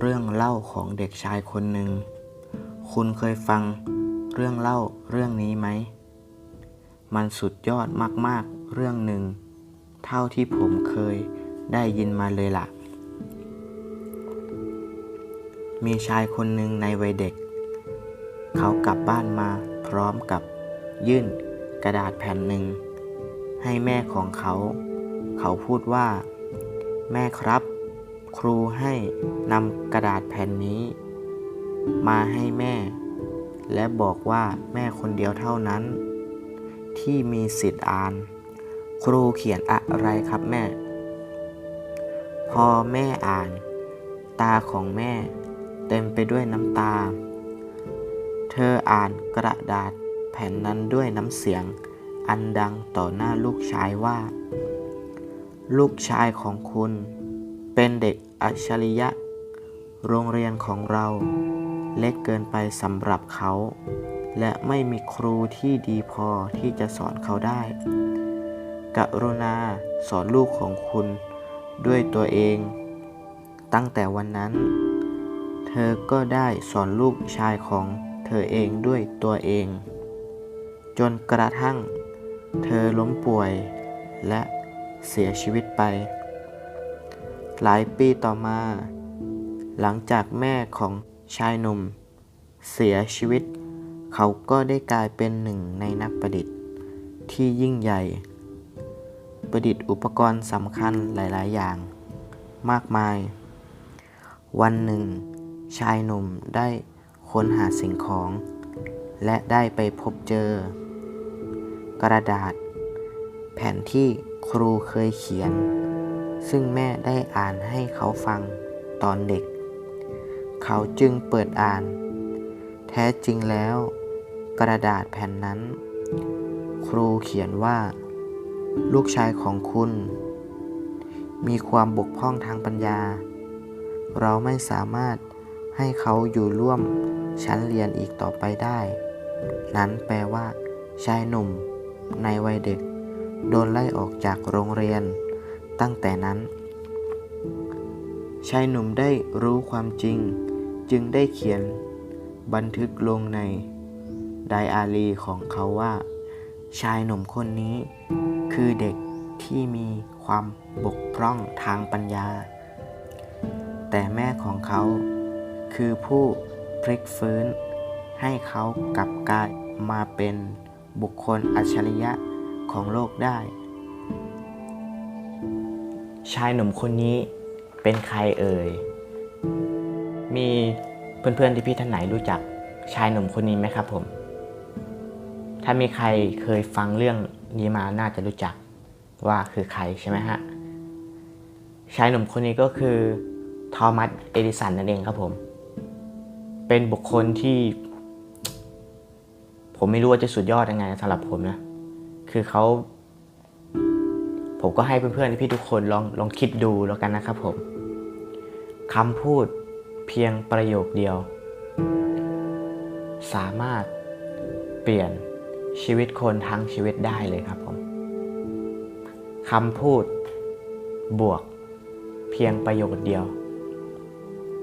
เรื่องเล่าของเด็กชายคนหนึ่ง คุณเคยฟังเรื่องเล่าเรื่องนี้ไหม มันสุดยอดมากๆเรื่องหนึ่ง เท่าที่ผมเคยได้ยินมาเลยล่ะ มีชายคนหนึ่งในวัยเด็ก เขากลับบ้านมาพร้อมกับยื่นกระดาษแผ่นหนึ่ง ให้แม่ของเขา เขาพูดว่า แม่ครับ ครูให้นำกระดาษแผ่นนี้ มาให้แม่ และบอกว่าแม่คนเดียวเท่านั้น ที่มีสิทธิ์อ่าน ครูเขียนอะไรครับแม่ พอแม่อ่าน ตาของแม่ เต็มไปด้วยน้ำตา เธออ่านกระดาษแผ่นนั้นด้วยน้ำเสียงอันดังต่อหน้าลูกชายว่า ลูกชายของคุณ เป็นเด็กอัจฉริยะ โรงเรียนของเรา เล็กเกินไปสำหรับเขา และไม่มีครูที่ดีพอที่จะสอนเขาได้ กรุณาสอนลูกของคุณด้วยตัวเอง ตั้งแต่วันนั้น เธอก็ได้สอนลูกชายของเธอเองด้วยตัวเอง จนกระทั่ง เธอล้มป่วยและเสียชีวิตไป หลายปีต่อมา หลังจากแม่ของชายหนุ่ม เสียชีวิต เขาก็ได้กลายเป็นหนึ่งในนักประดิษฐ์ที่ยิ่งใหญ่ ประดิษฐ์อุปกรณ์สำคัญหลาย ๆ อย่าง มากมาย วันหนึ่ง ชายหนุ่มได้ค้นหาสิ่งของ และได้ไปพบเจอ กระดาษ แผ่นที่ครูเคยเขียน ซึ่งแม่ได้อ่านให้เขาฟังตอนเด็ก เขาจึงเปิดอ่าน แท้จริงแล้ว กระดาษแผ่นนั้น ครูเขียนว่า ลูกชายของคุณ มีความบกพร่องทางปัญญา เราไม่สามารถให้เขาอยู่ร่วมชั้นเรียนอีกต่อไปได้ นั้นแปลว่า ชายหนุ่ม ในวัยเด็ก โดนไล่ออกจากโรงเรียน ตั้งแต่นั้น ชายหนุ่มได้รู้ความจริง จึงได้เขียนบันทึกลงในไดอารีของเขาว่า ชายหนุ่มคนนี้คือเด็กที่มีความบกพร่องทางปัญญา แต่แม่ของเขาคือผู้พลิกฟื้น ให้เขากลับกลายมาเป็นบุคคลอัจฉริยะของโลกได้ ชายหนุ่มคนนี้เป็นใครเอ่ย มีเพื่อนๆที่พี่ท่านไหนรู้จักชายหนุ่มคนนี้ไหมครับผม ถ้ามีใครเคยฟังเรื่องนี้มาน่าจะรู้จักว่าคือใครใช่ไหมฮะ ชายหนุ่มคนนี้ก็คือทอมัส เอดิสันนั่นเองครับผม เป็นบุคคลที่ ผมไม่รู้ว่าจะสุดยอดยังไงสำหรับผมนะ คือเขา ผมก็ให้เพื่อนๆพี่ทุกคนลองลองคิดดูแล้วกันนะครับผมคำพูดเพียงประโยคเดียว สามารถเปลี่ยนชีวิตคนทั้งชีวิตได้เลยครับผมคำพูดบวกเพียงประโยคเดียว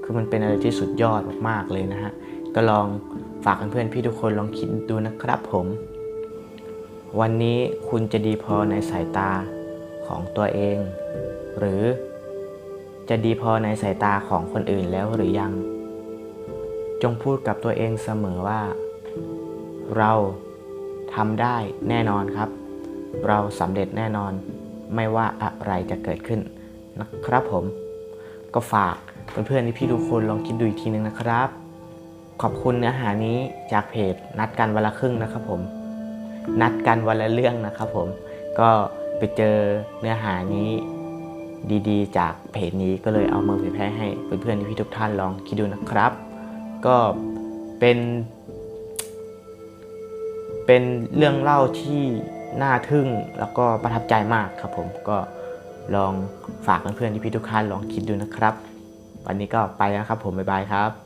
คือมันเป็นอะไรที่สุดยอดมากๆเลยนะฮะ ก็ลองฝากเพื่อนๆพี่ทุกคนลองคิดดูนะครับผม วันนี้คุณจะดีพอในสายตา ของตัวเอง หรือจะดีพอในสายตาของคนอื่นแล้วหรือยัง จงพูดกับตัวเองเสมอว่า เราทำได้แน่นอนครับ เราสำเร็จแน่นอนไม่ว่าอะไรจะเกิดขึ้นนะครับผม ก็ฝากเพื่อนๆที่พี่ทุกคนลองคิดดูอีกทีนึงนะครับ ขอบคุณเนื้อหานี้จากเพจนัดกันวันละครึ่งนะครับผม นัดกันวันละเรื่องนะครับผมก็ ไปเจอเนื้อหานี้ดีๆ จากเพจนี้ก็เลยเอามาเผยแพร่ให้เพื่อนๆพี่ทุกท่านลองคิดดูนะครับ ก็เป็น เป็นเรื่องเล่าที่น่าทึ่งแล้วก็ประทับใจมากครับผมก็ลองฝากเพื่อนๆที่พี่ทุกท่านลองคิดดูนะครับ วันนี้ก็ไปแล้วครับผมบ๊ายบายครับ